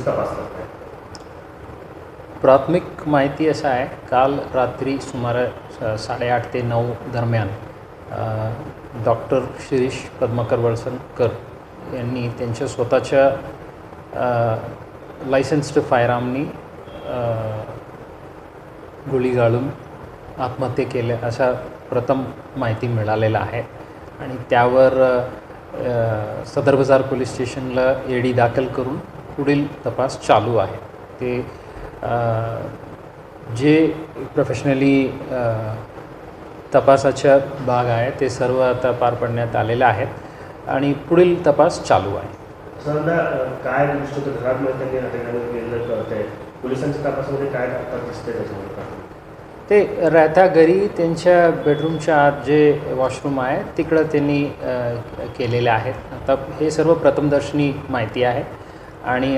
Police तपासतात प्राथमिक माहिती असं आहे काल रात्री सुमारे साडेआठ ते नऊ दरम्यान डॉक्टर शिरीष पद्माकर वळसणकर यांनी त्यांच्या स्वतःच्या लायसन्स्ड फायरआर्मनी गोळी गाळून आत्महत्या केल्या अशा प्रथम माहिती मिळालेला आहे. आणि त्यावर सदर बाजार पोलीस स्टेशनला एडी दाखल करून पुढील तपास चालू आहे. ते जे प्रोफेशनली तपासाच्या भाग आहे ते सर्व आता पार पडण्यात आलेले आहेत आणि पुढील तपास चालू आहे. काय त्यांनी पोलिसांच्या तपासामध्ये काय त्याच्यामध्ये ते राहत्या घरी त्यांच्या बेडरूमच्या आत जे वॉशरूम आहे तिकडं त्यांनी केलेले आहेत. आता हे सर्व प्रथमदर्शनी माहिती आहे. आणि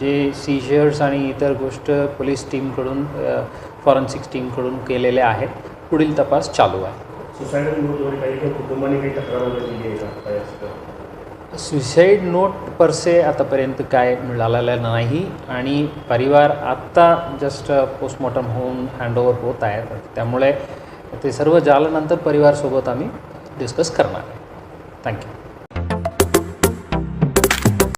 जे सीजर्स आणि इतर गोष्ट पोलीस टीमकडून फॉरेन्सिक्स टीमकडून केलेले आहेत पुढील तपास चालू आहे. आहे सुसाईड नोट परसे आतापर्यंत काय मिळालेलं नाही आणि परिवार आत्ता जस्ट पोस्टमॉर्टम होऊन हँडओव्हर होत आहेत. त्यामुळे ते सर्व झाल्यानंतर परिवारसोबत आम्ही डिस्कस करणार आहे. थँक्यू